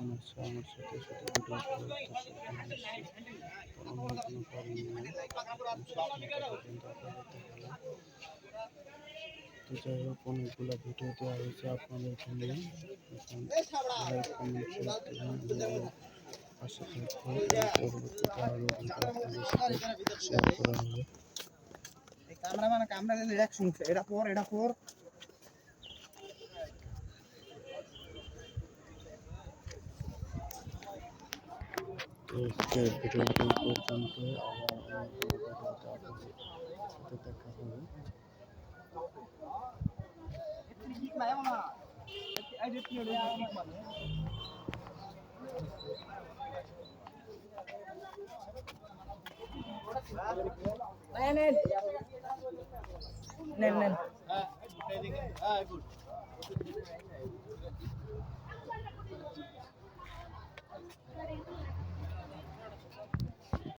আমার সাথে সাথে ভিডিও তো যাই হোক অনেকগুলো ভিডিও দেওয়া হয়েছে আপনাদের জন্য লাইক কমেন্ট শেয়ার দেবেন পাশে থাকবেন পরবর্তীতে আরও ভিডিও আপনাদের সাথে শেয়ার করা হবে ক্যামেরাম্যান ক্যামেরা দিলে শুনছে এটা পর এটা পর। তো আজকের ভিডিওটি এই পর্যন্ত আবার অন্য কোনো ভিডিওতে আপনাদের সাথে দেখা হবে নেন নেন